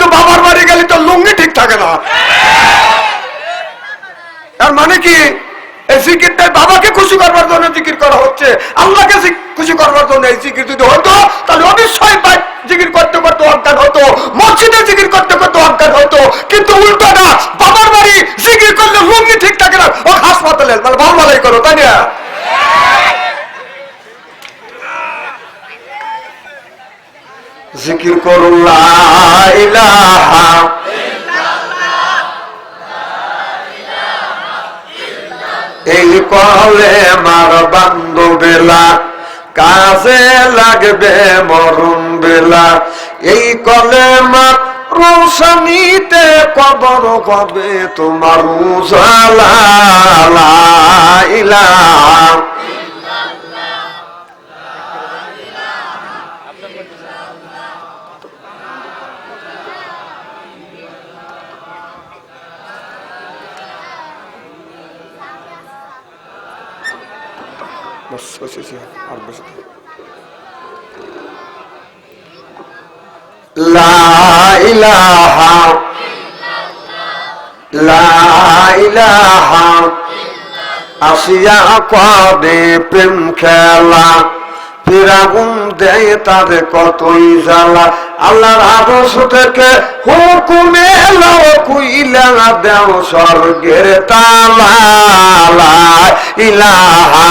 কিন্তু বাবার বাড়ি গেলে তো লুঙ্গি ঠিক থাকে না। তার মানে কি? এই বাবাকে খুশি করবার জন্য জিকির করা হচ্ছে। আল্লাহকে খুশি করবার জন্য এই যদি হতো, তাহলে অবশ্যই জিকির করতে করতে অজ্ঞান হতো। মসজিদে জিকির করতে করতে অজ্ঞান হতো। কিন্তু বাবার বাড়ি জিকির করলে লুঙ্গি ঠিক থাকে না। ও হাসপাতালে মানে ভালো ভালোই করো তাই না জিকির করুন এই কলে মার বান্ধবেলা কাজে লাগবে মরুন বেলা। এই কলে মার রোশনীতে কবর হবে তোমার উজালা, লা বাস হয়েছে আর বেশি লা ইলাহা লা ইলাহা আসিয়া কবে প্রেম খেলা ফিরাগুন দেয় তার কতই জ্বালা আল্লাহর আদর্শ থেকে হুকুমে এলো কুইলা দেও স্বর্গের তালা ইলাহা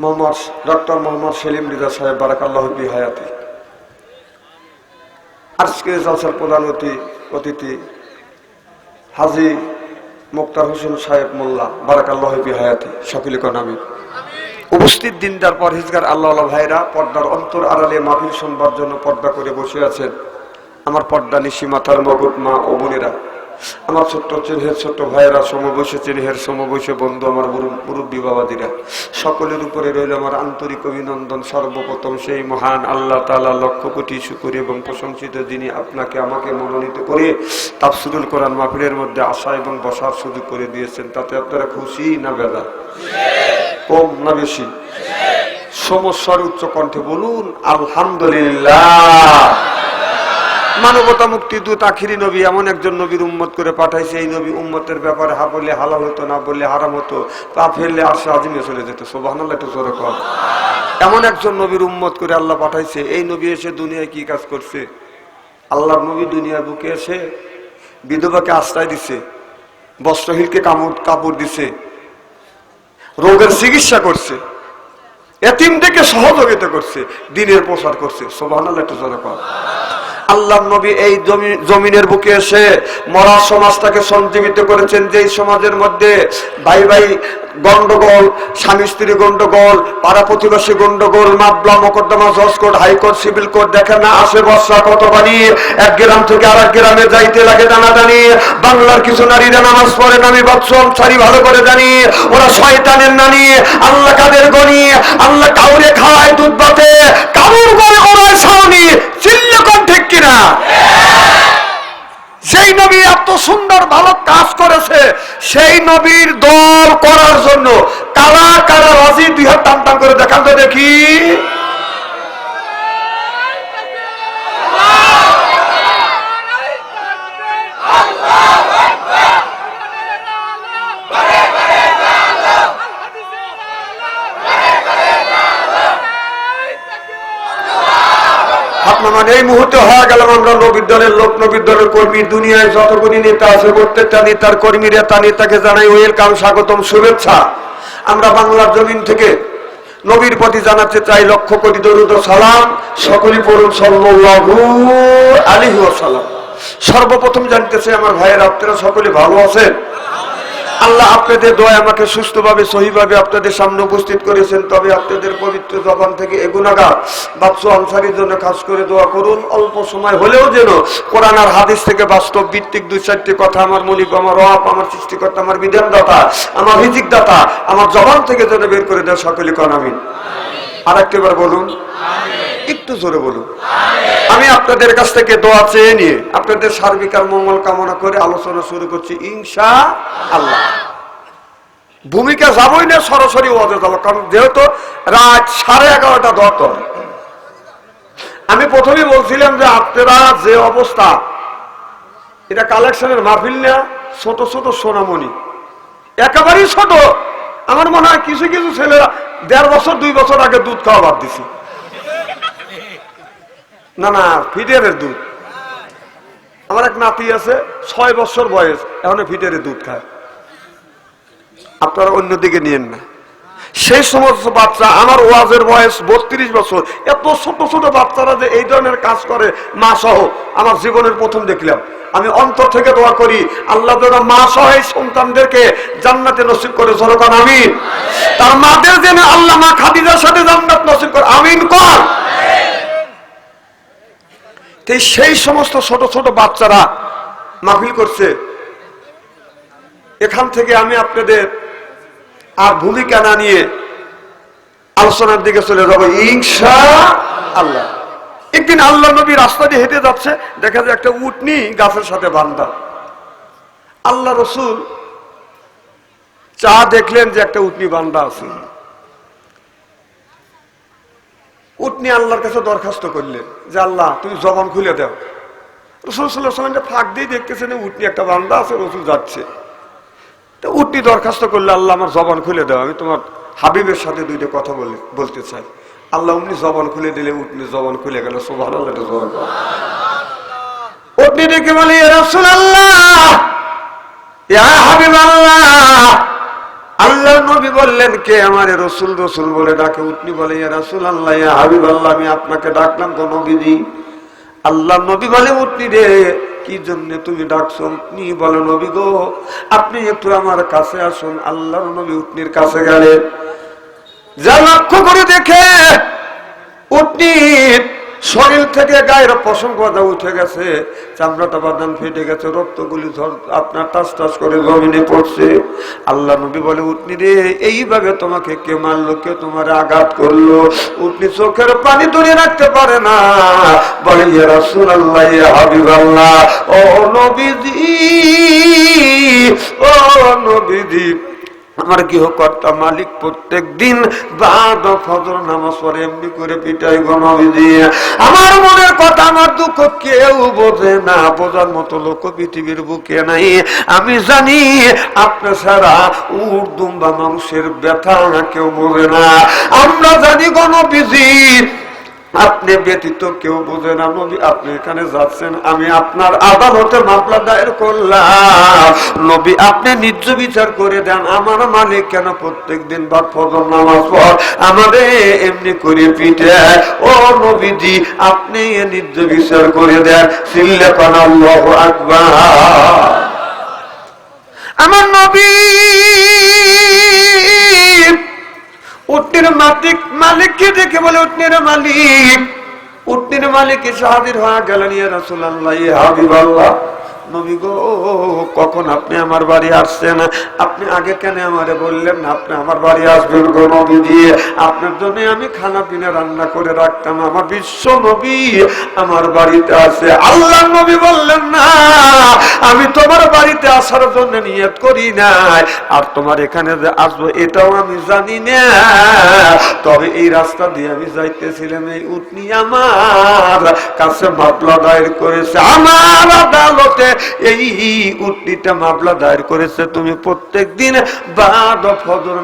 মোহাম্মদ ডক্টর মোহাম্মদ সেলিম রিজা সাহেব, বারাকাল্লাহ হায়াতি। আজকে জলসার প্রধান অতি- অতিথি হাজি মুক্তার হোসেন সাহেব মোল্লা, বারাকাল্লাহ হায়াতি। সকলে নামি। উপস্থিত দিনদার পরহেজগার আল্লাহ আল্লাহ ভাইরা, পর্দার অন্তর আড়ালে মাহফিল শুনবার জন্য পর্দা করে বসে আছেন। আমার পর্দা নিশি মাথার মগট মা ও বোনেরা। আমার ছোট্ট চিনহের ছোট্ট ভাইয়েরা সমবয়সে চিনহের সমবয়সে বন্ধু আমার মুরব্বী বাবাদিরা। সকলের উপরে রইল আমার আন্তরিক অভিনন্দন। সর্বপ্রথম সেই মহান আল্লাহ তালা লক্ষ কোটি শুকুর এবং প্রশংসিত যিনি আপনাকে আমাকে মনোনীত করে তাফসুরুল কোরআন মাহফিলের মধ্যে আসা এবং বসার সুযোগ করে দিয়েছেন। তাতে আপনারা খুশি না বেদা? কম না বেশি? সমস্যার উচ্চ কণ্ঠে বলুন, আলহামদুলিল্লাহ। মানবতা মুক্তি দূত আখিরি নবী, এমন একজন নবীর উম্মত করে পাঠাইছে। এই নবী উম্মতের ব্যাপারে হা বললে হালাল হতো, না বললে হারাম হতো পা ফেললে আর সে আজিমে চলে যেত। সোবাহান্লাহ একটু জোরে কর এমন একজন নবীর উম্মত করে আল্লাহ পাঠাইছে, এই নবী এসে দুনিয়ায় কি কাজ করছে? আল্লাহর নবী দুনিয়ার বুকে এসে বিধবাকে আশ্রয় দিছে, বস্ত্রহীনকে কামড়, কাপড় দিছে, রোগের চিকিৎসা করছে, এতিমদেরকে সহযোগিতা করছে, দিনের প্রসার করছে। সোবাহান্লাহ একটু জোরে কর আল্লাহ নবী এই জমি- জমিনের বুকে এসে মরা সমাজটাকে সঞ্জীবিত করেছেন, যেই সমাজের মধ্যে ভাই ভাই গন্ডগোল, স্বামী স্ত্রী গন্ডগোল, পাড়া প্রতিবেশী গন্ডগোল, মামলা, মোকদ্দমা, জজ কোর্ট হাইকোর্ট সিভিল কোর্ট, দেখে না, আসে বর্ষা, কত পানি? এক গ্রাম থেকে আর এক গ্রামে যাইতে লাগে টানা টানি। বাংলার কিছু নারীরা নামাজ পড়ে, নামি বাচ্চম সারি ভালো করে জানি। ওরা শয়তানের নানি, আল্লাহ কাদের গনি? আল্লাহ কাউরে খাওয়ায় দুধ বাতে কাউর গলে ওরা ছাউনি চিল্লকন ঠিক কিনা? সেই নবী এত সুন্দর ভালো কাজ করেছে, সেই নবীর দল করার জন্য কারা কারা রাজি, দুই হাত টান টান করে দেখান তো দেখি আপনার মুহূর্তে হয়ে গেলাম আমরা নবীর দলের লোক, নবীর দলের কর্মী, দুনিয়ায় যতগুলি নেতা আছে, প্রত্যেকটা নেতার কর্মীরা তা নেতাকে জানাই ওয়েলকাম স্বাগতম, শুভেচ্ছা। আমরা বাংলার জমিন থেকে নবীর প্রতি জানাতে চাই লক্ষ কোটি দরুদ সালাম। সকলই পড়ুন সাল্লাল্লাহু আলাইহি ওয়াসাল্লাম। সর্বপ্রথম জানতে চাই আমার ভাইয়ের, আপনারা সকলে ভালো আছেন? আল্লাহ আপনাদের দোয়া আমাকে সুস্থভাবে, সহিভাবে আপনাদের সামনে উপস্থিত করেছেন। তবে আপনাদের পবিত্র জবান থেকে এগুনাগার বাপসু আনসারির জন্য খাস করে দোয়া করুন। অল্প সময় হলেও যেন কোরআন আর হাদিস থেকে বাস্তব ভিত্তিক দুই চারটি কথা আমার মলিক আমার রব, আমার সৃষ্টিকর্তা, আমার বিধানদাতা, আমার রিজিক দাতা আমার জবান থেকে যেন বের করে দেয় সকলে কন, আমিন। আর একটিবার বলুন। একটু জোরে বলুন। আমি আপনাদের কাছ থেকে দোয়া চেয়ে নিয়ে আপনাদের সার্বিক আর মঙ্গল কামনা করে আলোচনা শুরু করছি ইনশা আল্লাহ ভূমিকা যাবই না, সরাসরি ওয়াজে যাব, কারণ যেহেতু রাত সাড়ে এগারোটা দত আমি প্রথমেই বলছিলাম যে আপনারা যে অবস্থা, এটা কালেকশনের মাহফিল না, ছোট ছোট সোনামণি। একেবারেই ছোট। আমার মনে হয় কিছু কিছু ছেলেরা দেড় বছর, দুই বছর আগে দুধ খাওয়া বাদ দিছি। না না ফিডারের দুধ। আমার এক নাতি আছে, ছয় বছর বয়স, এখন ফিডারের দুধ খায়। আপনারা অন্যদিকে নিয়েন না। সেই সমস্ত বাচ্চা, আমার ওয়াজের বয়স বত্রিশ বছর। এত ছোট ছোট বাচ্চারা যে এই ধরনের কাজ করে মা সহ আমার জীবনের প্রথম দেখলাম। আমি অন্তর থেকে দোয়া করি, আল্লাহ মা সহ এই সন্তানদেরকে জান্নাতে নসিব করে সরকার আমিন। তার মাদের যেন আল্লাহ মা খাদিজার সাথে জান্নাত নসিব করে, আমিন কর। তো সেই সমস্ত ছোট ছোট বাচ্চারা মাহফিল করছে। এখান থেকে আমি আপনাদের আর ভূমিকা না নিয়ে আলোচনার দিকে চলে যাব। ইংসা আল্লাহ একদিন আল্লাহ নবী রাস্তা দিয়ে হেঁটে যাচ্ছে, দেখা যায় একটা উটনি গাছের সাথে বান্ধা আল্লাহ রসুল চা দেখলেন যে একটা উটনি বান্ধা আছে। উটনি আল্লাহর কাছে দরখাস্ত করলেন যে আল্লাহ, তুমি জবান খুলে দাও। রসুল সাল্লাহ ফাঁক দিয়ে দেখতেছেন উটনি একটা বান্দা আছে, রসুল যাচ্ছে। তো উটনি দরখাস্ত করলে আল্লাহ আমার জবান খুলে দাও, আমি তোমার হাবিবের সাথে দুইটা কথা বলে, বলতে চাই। আল্লাহ উনি জবান খুলে দিলে উটনি জবান খুলে গেল সোভান উটনি ডেকে বলে রসুল আল্লাহ হাবিব আল্লাহ আল্লাহ নবী বললেন, কে আমারে রসুল রসুল বলে ডাকে? উটনি বলে রাসুল আল্লাহ ইয়া হাবিব আল্লাহ আমি আপনাকে ডাকলাম তো নবীজি। আল্লাহ নবী বলে, উটনি রে, কি জন্য তুমি ডাকছো? উটনি বলে, নবী গো, আপনি একটু আমার কাছে আসুন। আল্লাহর নবী উটনির কাছে গেলেন। যা লক্ষ্য করে দেখে উটনির শরীর থেকে গায়ের পশম কথা উঠে গেছে, চামড়াটা বাদান ফেটে গেছে, রক্তগুলি ঝর, আপনার টাস টাস করে জমিনে পড়ছে। আল্লাহ নবী বলে উটনি রে, এইভাবে তোমাকে কে মারলো, কে তোমার আঘাত করল? উটনি চোখের পানি ধরে রাখতে পারে না। বলে, ইয়া রাসূলুল্লাহ, ইয়া হাবিবাল্লাহ, ও নবীজি ও নবীজি আমার গৃহকর্তা মালিক প্রত্যেক দিন এমনি করে পিটাই দিয়ে আমার মনের কথা, আমার দুঃখ কেউ বোঝে না, বোঝার মতো লোক পৃথিবীর বুকে নাই। আমি জানি আপনার ছাড়া উর্দুম বা মানুষের ব্যথা কেউ বোঝে না। আমরা জানি গণবিজির আপনি ব্যতীত কেউ বোঝে না, নবী আপনি এখানে যাচ্ছেন, আমি আপনার আদালতে মামলা দায়ের করলাম। নবী আপনি নিজ বিচার করে দেন, আমার মালিক কেন প্রত্যেক দিন বা ফজর নামাজ পর আমাদের এমনি করে পিঠে? ও নবীজি, আপনি নিজ বিচার করে দেন সিল্লে পানা আকবার। আমার নবী উটনির মালিক, মালিককে দেখে বলে, উটনির মালিক উটনির মালিক এসে হাজির হয়ে গেলেন, ইয়া রাসূলুল্লাহ, ইয়া হাবিবাল্লাহ। নবী গো, কখন আপনি আমার বাড়ি আসছেন? আপনি আগে কেন আমারে বললেন আপনি আমার বাড়ি আসবেন গো নবী দিয়ে আপনার জন্য আমি খানা পিনা রান্না করে রাখতাম। আমার বিশ্ব নবী আমার বাড়িতে আছে। আল্লাহ নবী বললেন, না, আমি তোমার বাড়িতে আসার জন্য নিয়ত করি নাই। আর তোমার এখানে যে আসব, এটাও আমি জানি না। তবে এই রাস্তা দিয়ে আমি যাইতেছিলাম, এই উটনি আমার কাছে মামলা দায়ের করেছে। আমার আদালতে এই উটনিটা মামলা দায়ের করেছে, তুমি প্রত্যেক দিন বাদ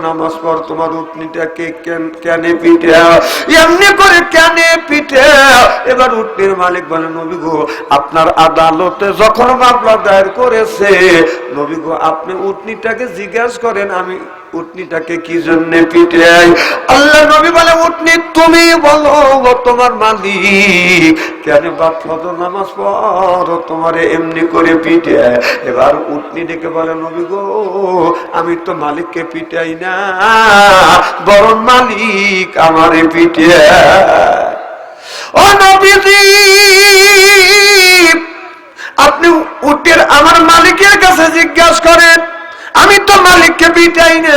নামাজ পর তোমার উটনিটাকে কেনে পিঠে? এমনি করে কেনে পিঠে? এবার উটনির মালিক বলে, নবী গো, আপনার আদালতে যখন মামলা দায়ের করেছে, নবী গো, আপনি উটনিটাকে জিজ্ঞাসা করেন, আমি উটনিটাকে কি জন্য পিটাই? আল্লাহ নবী বলে, উটনি, তুমি বলো তোমার মালিক, কেন বাদ ফজর নামাজ পড়ো, তোমারে এমনি করে পিটে এবার উটনি ডেকে বলে, নবী গো, আমি তো মালিককে পিটাই না, বরং মালিক আমারে পিটে ও নবীজি, আপনি উটের আমার মালিকের কাছে জিজ্ঞাসা করেন আমি তো মালিককে পিটাই না।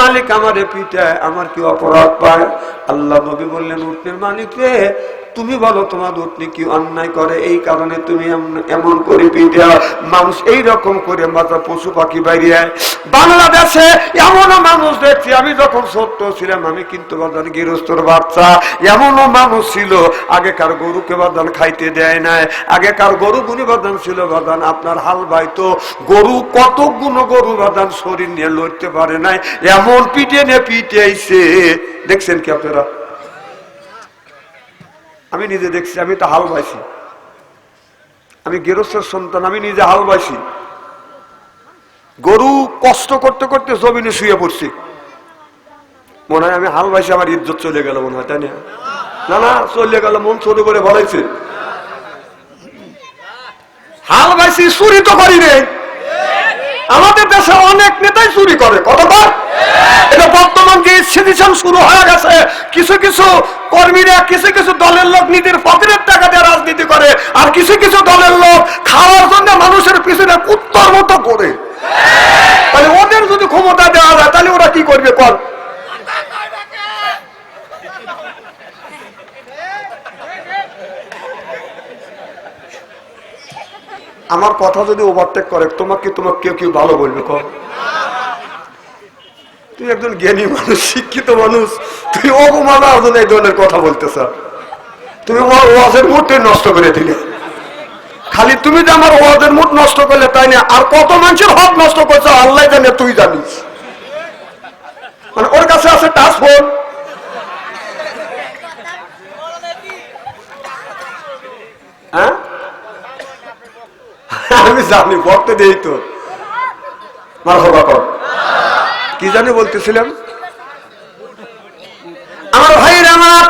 মালিক আমারে পিটায়, আমার কি অপরাধ পায়? আল্লাহ নবী বললেন উটনের মালিককে তুমি বলো তোমার উটনি কি অন্যায় করে? এই কারণে তুমি এমন- করে পিটা মানুষ এই রকম করে মাথা পশু পাখি বাইরে বাংলাদেশে এমনও মানুষ দেখছি, আমি যখন ছোট্ট ছিলাম, আমি কিন্তু বাদান গৃহস্থর বাচ্চা। এমনও মানুষ ছিল, আগেকার গরুকে বাদান খাইতে দেয় নাই। আগেকার গরু গুনি বাদান ছিল বাদান আপনার হাল বাইতো। গরু কত গুণ গরু বাদান শরীর নিয়ে লড়তে পারে নাই। এমন পিটে নে পিটে আইছে। দেখছেন কি আপনারা? আমি নিজে দেখছি, আমি তো হাল বাইছি। আমি গৃহস্থের সন্তান, আমি নিজে হাল বাইছি। গরু কষ্ট করতে করতে জমিনে শুয়ে পড়ছি। মনে হয় আমি হাল বাইছি, আমার ইজ্জত চলে গেল মনে হয়, তাই না? না চলে গেল, মন ছোট করে বলাইছে হাল বাইছি, চুরি তো করি রে আমাদের দেশে অনেক নেতাই চুরি করে কতবার এটা বর্তমান যে সিটিশন শুরু হয়ে গেছে, কিছু কিছু কর্মীরা কিছু কিছু দলের লোক নিজের পকেটের টাকা দিয়ে রাজনীতি করে আর কিছু কিছু দলের লোক খাওয়ার জন্য মানুষের পিছনে মতো করে তাহলে ওদের যদি ক্ষমতা দেওয়া যায়, তাহলে ওরা কি করবে কর আমার কথা যদি ওভারটেক করে, তোমাকে তোমাকে কেউ কেউ ভালো বলবে কর তুই একজন জ্ঞানী মানুষ, শিক্ষিত মানুষ, তুই অপমানা আসলে এই ধরনের কথা বলতেছ। তুমি ওয়াজের মুহূর্তে নষ্ট করে দিলে। খালি তুমি যে আমার ওয়াজের মুড নষ্ট করলে তাই না? আর কত মানুষের হক নষ্ট করছ, আল্লাহ জানে, তুই জানিস। মানে ওর কাছে আছে টাচ ফোন। হ্যাঁ? আমি জানি বলতে দেই তো। মার হবা কর। কি জানি বলতেছিলাম? আমার ভাইয়ের আমার